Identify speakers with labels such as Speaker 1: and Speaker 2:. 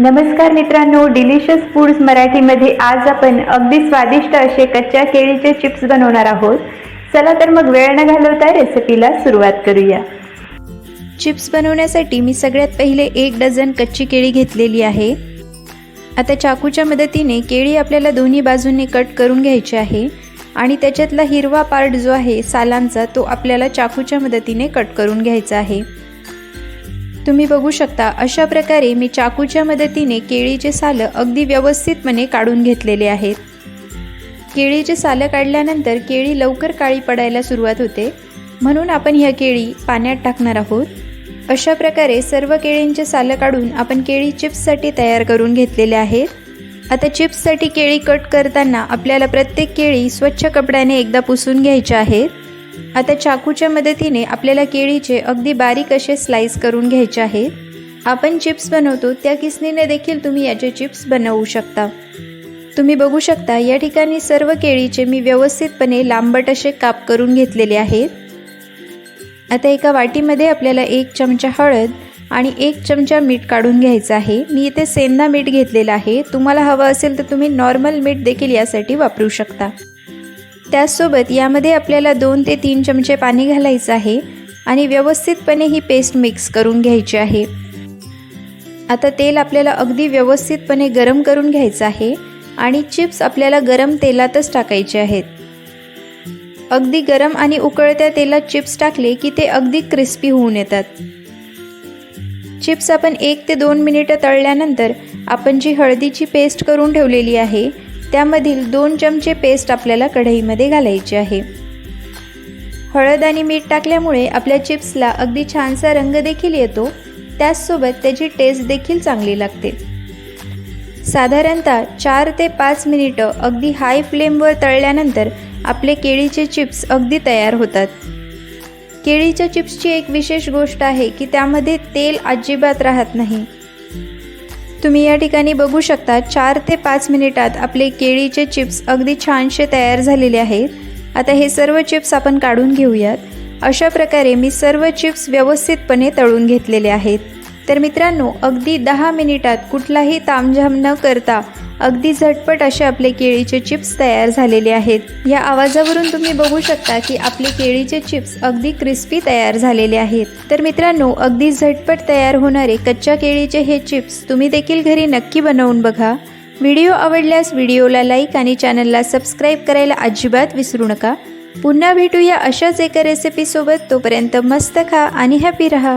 Speaker 1: नमस्कार मित्रांनो delicious foods मराठीमध्ये आज आपण अगदी स्वादिष्ट असे कच्च्या केळीचे चिप्स बनवणार आहोत. चला तर मग वेळ न घालवता रेसिपीला सुरुवात करूया.
Speaker 2: चिप्स बनवण्यासाठी मी सगळ्यात पहिले एक डझन कच्ची केळी घेतलेली आहे. आता चाकूच्या मदतीने केळी आपल्याला दोन्ही बाजूंनी कट करून घ्यायची आहे आणि त्याच्यातला हिरवा पार्ट जो आहे सालांचा तो आपल्याला चाकूच्या मदतीने कट करून घ्यायचा आहे. तुम्ही बघू शकता अशा प्रकारे मी चाकूच्या मदतीने केळीचे सालं अगदी व्यवस्थितपणे काढून घेतलेले आहेत. केळीचे सालं काढल्यानंतर केळी लवकर काळी पडायला सुरुवात होते. म्हणून आपण ह्या केळी पाण्यात टाकणार आहोत. अशा प्रकारे सर्व केळींचे सालं काढून आपण केळी चिप्ससाठी तयार करून घेतलेले आहेत. आता चिप्ससाठी केळी कट करताना आपल्याला प्रत्येक केळी स्वच्छ कपड्याने एकदा पुसून घ्यायच्या आहेत. आता चाकूच्या मदतीने आपल्याला केळीचे अगदी बारीक असे स्लाइस करून घ्यायचे आहेत आपण चिप्स बनवतो त्या किसनीने देखील तुम्ही याचे चिप्स बनवू शकता. तुम्ही बघू शकता या ठिकाणी सर्व केळीचे मी व्यवस्थितपणे लांबट असे काप करून घेतलेले आहेत आता एका वाटीमध्ये आपल्याला एक चमचा हळद आणि एक चमचा मीठ काढून घ्यायचं आहे. मी इथे सेंदा मीठ घेतलेलं आहे. तुम्हाला हवं असेल तर तुम्ही नॉर्मल मीठ देखील यासाठी वापरू शकता. त्याचसोबत यामध्ये आपल्याला दोन ते तीन चमचे पाणी घालायचं आहे आणि व्यवस्थितपणे ही पेस्ट मिक्स करून घ्यायची आहे. आता तेल आपल्याला अगदी व्यवस्थितपणे गरम करून घ्यायचं आहे आणि चिप्स आपल्याला गरम तेलातच टाकायचे आहेत. अगदी गरम आणि उकळत्या तेलात चिप्स टाकले की ते अगदी क्रिस्पी होऊन येतात. चिप्स आपण एक ते दोन मिनिटं तळल्यानंतर आपण जी हळदीची पेस्ट करून ठेवलेली आहे त्यामधील दोन चमचे पेस्ट आपल्याला कढईमध्ये घालायची आहे. हळद आणि मीठ टाकल्यामुळे आपल्या चिप्सला अगदी छानसा रंग देखील येतो. त्याचसोबत त्याची टेस्ट देखील चांगली लागते. साधारणतः चार ते पाच मिनिटं अगदी हाय फ्लेमवर तळल्यानंतर आपले केळीचे चिप्स अगदी तयार होतात. केळीच्या चिप्सची एक विशेष गोष्ट आहे की त्यामध्ये तेल अजिबात राहत नाही. तुम्ही या ठिकाणी बघू शकता चार ते पाच मिनिटात आपले केळीचे चिप्स अगदी छानसे तयार झालेले आहेत. आता हे सर्व चिप्स आपण काढून घेऊयात. अशा प्रकारे मी सर्व चिप्स व्यवस्थितपणे तळून घेतलेले आहेत. तर मित्रांनो अगदी दहा मिनिटात कुठलाही तामझाम न करता अगदी झटपट असे आपले केळीचे चिप्स तयार झालेले आहेत. या आवाजावरून तुम्ही बघू शकता की आपले केळीचे चिप्स अगदी क्रिस्पी तयार झालेले आहेत. तर मित्रांनो अगदी झटपट तयार होणारे कच्च्या केळीचे हे चिप्स तुम्ही देखील घरी नक्की बनवून बघा. व्हिडिओ आवडल्यास व्हिडिओला लाईक आणि चॅनलला सबस्क्राईब करायला अजिबात विसरू नका. पुन्हा भेटूया अशाच एका रेसिपीसोबत तोपर्यंत मस्त खा आणि हॅपी रहा.